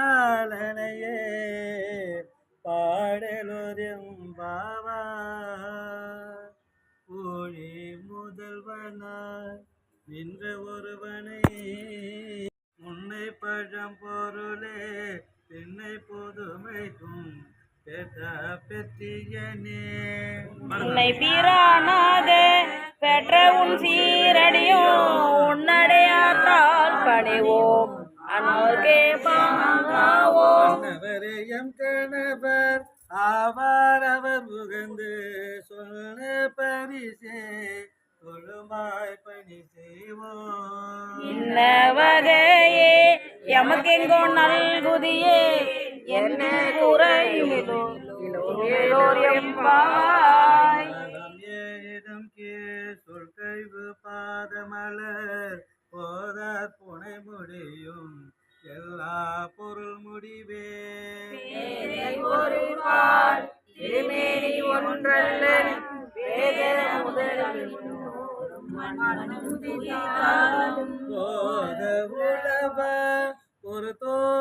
பழங்காலனையே பாடலொரும் பாவா. ஊழி முதல்வனாய் நின்ற ஒருவனை உன்னை பழம் பொருளே பெண்ணை பொதுமைக்கும் உன்னை பீரானாக பெற்ற உன் சீரடியோ உன்னடையாத்தால் பணிவோம். அனோர்கே பா எம் கணவர் ஆவார் அவர் முகந்து சொன்ன பரிசே தொழுமாய் பணி செய்வோம். இன்னவகையே எமக்கெங்கோ நல்குதியே என்ன குறையிலோ இலோர் எம்பாய். நலம் ஏழிடம் கீழ் சொற்கைவு பாதமலர் பால் திருமேனி ஒன்றல்ல வேத போத உழவ ஒரு தோல்